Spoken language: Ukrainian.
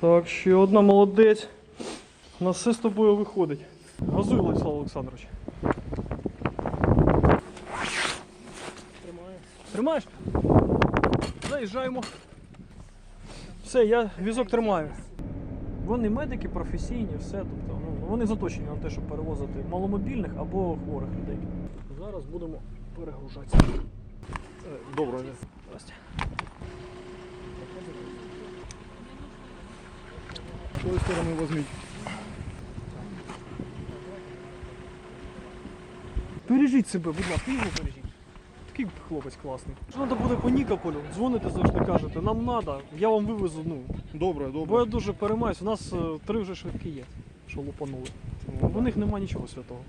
Так, ще одна молодець. У все з тобою виходить. Газуй, Владислав Олександрович. Тримаю. Тримаєш? Заїжджаємо. Все, я візок тримаю. Вони медики професійні, все. Тобто, ну, Вони заточені на те, щоб перевозити маломобільних або хворих людей. Зараз будемо перегружатися. Доброго дня. Здрасте. З тої сторони возьміть. Бережіть себе, будь ласка, його бережіть. Такий хлопець класний. Що треба буде по Нікополю, дзвоните завжди кажете, нам треба, я вам вивезу, ну. Добре, Бо я дуже переймаюсь, у нас е, три вже швидкі є, що лупанули. В них нема нічого святого.